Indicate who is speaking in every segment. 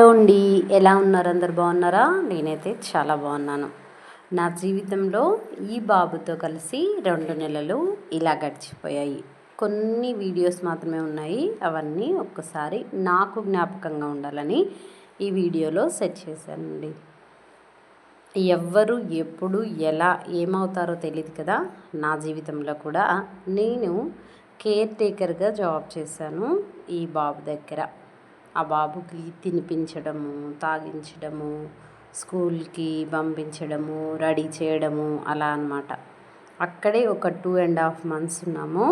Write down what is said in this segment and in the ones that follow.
Speaker 1: Hello అండి ఎలా ఉన్నారు? అందరు బాగున్నారా? నేనైతే చాలా బాగున్నాను. నా జీవితంలో ఈ బాబుతో కలిసి రెండు నెలలు ఇలా గడిచిపోయాయి. కొన్ని వీడియోస్ మాత్రమే ఉన్నాయి. అవన్నీ ఒక్కసారి నాకు జ్ఞాపకంగా ఉండాలని ఈ వీడియోలో సెట్ చేశానండి. ఎవ్వరు ఎప్పుడు ఎలా ఏమవుతారో తెలియదు కదా? నా జీవితంలో కూడా నేను కేర్ టేకర్గా జాబ్ చేశాను ఈ బాబు దగ్గర. ఆ బాబుకి తినిపించడము తాగించడము స్కూల్కి పంపించడము రెడీ చేయడము అలా అనమాట అక్కడే ఒక టూ అండ్ హాఫ్ మంత్స్ ఉన్నాము.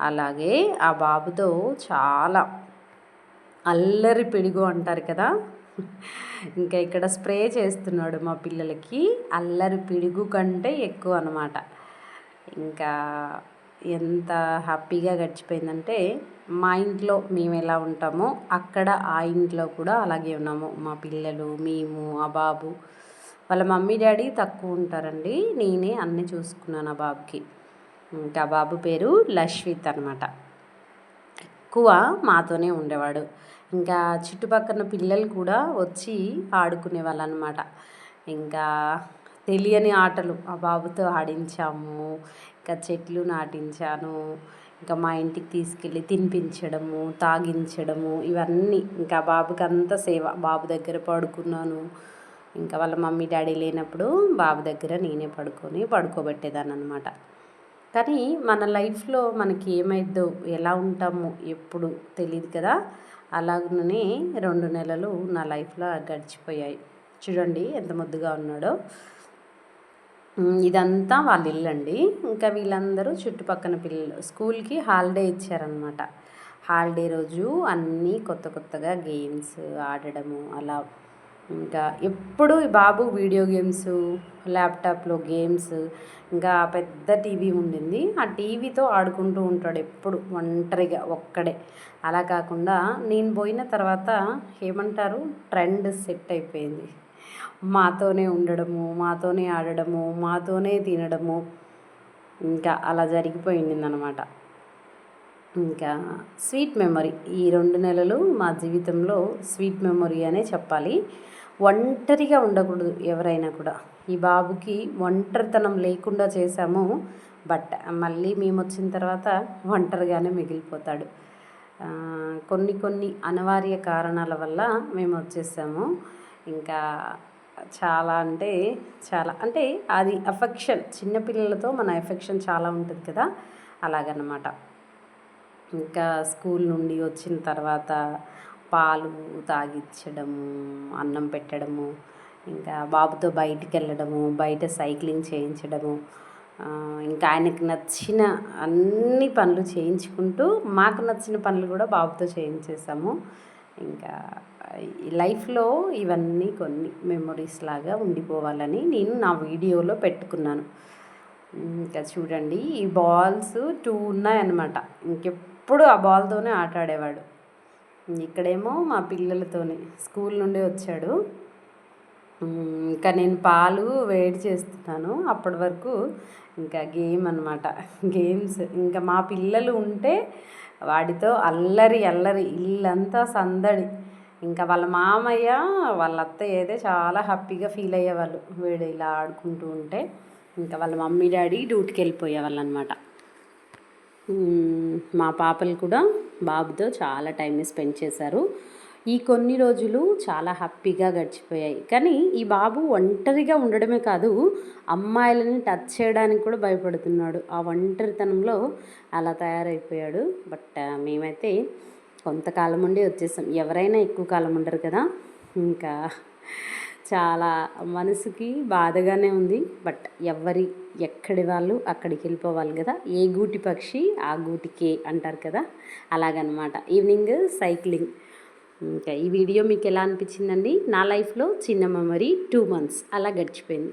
Speaker 1: అలాగే ఆ బాబుతో చాలా అల్లరి పిడుగు అంటారు కదా. ఇంకా ఇక్కడ స్ప్రే చేస్తున్నాడు మా పిల్లలకి. అల్లరి పిడుగు కంటే ఎక్కువ అనమాట ఇంకా ఎంత హ్యాపీగా గడిచిపోయిందంటే మా ఇంట్లో మేము ఎలా ఉంటామో అక్కడ ఆ ఇంట్లో కూడా అలాగే ఉన్నాము. మా పిల్లలు మేము ఆ బాబు. వాళ్ళ మమ్మీ డాడీ తక్కువ ఉంటారండి. నేనే అన్నీ చూసుకున్నాను ఆ బాబుకి. ఇంకా బాబు పేరు లక్ష్విత్ అనమాట ఎక్కువ మాతోనే ఉండేవాడు. ఇంకా చుట్టుపక్కల పిల్లలు కూడా వచ్చి ఆడుకునే వాళ్ళు అనమాట ఇంకా తెలియని ఆటలు. ఆ బాబుతో ఆడించాము. ఇంకా చెట్లు నాటించాను. ఇంకా మా ఇంటికి తీసుకెళ్ళి తినిపించడము తాగించడము ఇవన్నీ. ఇంకా బాబుకి అంత సేవ. బాబు దగ్గర పడుకున్నాను. ఇంకా వాళ్ళ మమ్మీ డాడీ లేనప్పుడు బాబు దగ్గర నేనే పడుకొని పడుకోబెట్టేదాన్ని అనమాట కానీ మన లైఫ్లో మనకి ఏమైద్దో ఎలా ఉంటామో ఎప్పుడు తెలియదు కదా. అలాగనే రెండు నెలలు నా లైఫ్లో గడిచిపోయాయి. చూడండి ఎంత ముద్దుగా ఉన్నాడో. ఇదంతా వాళ్ళ ఇల్లు అండి ఇంకా వీళ్ళందరూ చుట్టుపక్కన పిల్లలు స్కూల్కి హాలిడే ఇచ్చారనమాట హాలిడే రోజు అన్నీ కొత్త కొత్తగా గేమ్స్ ఆడడము అలా ఇంకా ఎప్పుడు బాబు వీడియో గేమ్స్ ల్యాప్టాప్లో గేమ్స్ ఇంకా పెద్ద టీవీ ఉండింది. ఆ టీవీతో ఆడుకుంటూ ఉంటాడు ఎప్పుడు ఒంటరిగా ఒక్కడే. అలా కాకుండా నేను పోయిన తర్వాత ఏమంటారు ట్రెండ్ సెట్ అయిపోయింది. మాతోనే ఉండడము మాతోనే ఆడడము మాతోనే తినడము. ఇంకా అలా జరిగిపోయింది అనమాట ఇంకా స్వీట్ మెమరీ. ఈ రెండు నెలలు మా జీవితంలో స్వీట్ మెమరీ అనే చెప్పాలి. ఒంటరిగా ఉండకూడదు ఎవరైనా కూడా. ఈ బాబుకి ఒంటరితనం లేకుండా చేశాము బట్ మళ్ళీ మేము వచ్చిన తర్వాత ఒంటరిగానే మిగిలిపోతాడు. కొన్ని కొన్ని అనివార్య కారణాల వల్ల మేము వచ్చేసాము. ఇంకా చాలా అంటే చాలా అంటే అది అఫెక్షన్ చిన్నపిల్లలతో మన ఎఫెక్షన్ చాలా ఉంటుంది కదా? అలాగనమాట. ఇంకా స్కూల్ నుండి వచ్చిన తర్వాత పాలు తాగించడము అన్నం పెట్టడము ఇంకా బాబుతో బయటికి వెళ్ళడము బయట సైక్లింగ్ చేయించడము ఇంకా ఆయనకు నచ్చిన అన్ని పనులు చేయించుకుంటూ మాకు నచ్చిన పనులు కూడా బాబుతో చేయించేసాము. ఇంకా లైఫ్లో ఇవన్నీ కొన్ని మెమొరీస్ లాగా ఉండిపోవాలని నేను నా వీడియోలో పెట్టుకున్నాను. ఇంకా చూడండి ఈ బాల్స్ టూ ఉన్నాయన్నమాట. ఇంకెప్పుడు ఆ బాల్తోనే ఆట ఆడేవాడు ఇక్కడేమో మా పిల్లలతోనే స్కూల్ నుండి వచ్చాడు. ఇంకా నేను పాలు వేడి చేస్తున్నాను. అప్పటి వరకు ఇంకా గేమ్ అనమాట గేమ్స్ ఇంకా మా పిల్లలు ఉంటే వాడితో అల్లరి అల్లరి ఇల్లంతా సందడి. ఇంకా వాళ్ళ మామయ్య వాళ్ళ అత్తయ్య అయితే చాలా హ్యాపీగా ఫీల్ అయ్యేవాళ్ళు వీడు ఇలా ఆడుకుంటూ ఉంటే. ఇంకా వాళ్ళ మమ్మీ డాడీ డ్యూటీకి వెళ్ళిపోయేవాళ్ళు అనమాట మా పాపలు కూడా బాబుతో చాలా టైం స్పెండ్ చేశారు. ఈ కొన్ని రోజులు చాలా హ్యాపీగా గడిచిపోయాయి. కానీ ఈ బాబు ఒంటరిగా ఉండడమే కాదు అమ్మాయిలని టచ్ చేయడానికి కూడా భయపడుతున్నాడు. ఆ ఒంటరితనంలో అలా తయారైపోయాడు. బట్ మేమైతే కొంతకాలం ఉండి వచ్చేసాం. ఎవరైనా ఎక్కువ కాలం ఉండరు కదా. ఇంకా చాలా మనసుకి బాధగానే ఉంది. బట్ ఎవరి ఎక్కడి వాళ్ళు అక్కడికి వెళ్ళిపోవాలి కదా. ఏ గూటి పక్షి ఆ గూటికే అంటారు కదా. అలాగనమాట. Evening cycling. ఇంకా ఈ వీడియో మీకు ఎలా అనిపించిందండి? నా లైఫ్లో చిన్న మెమరీ టూ మంత్స్ అలా గడిచిపోయింది.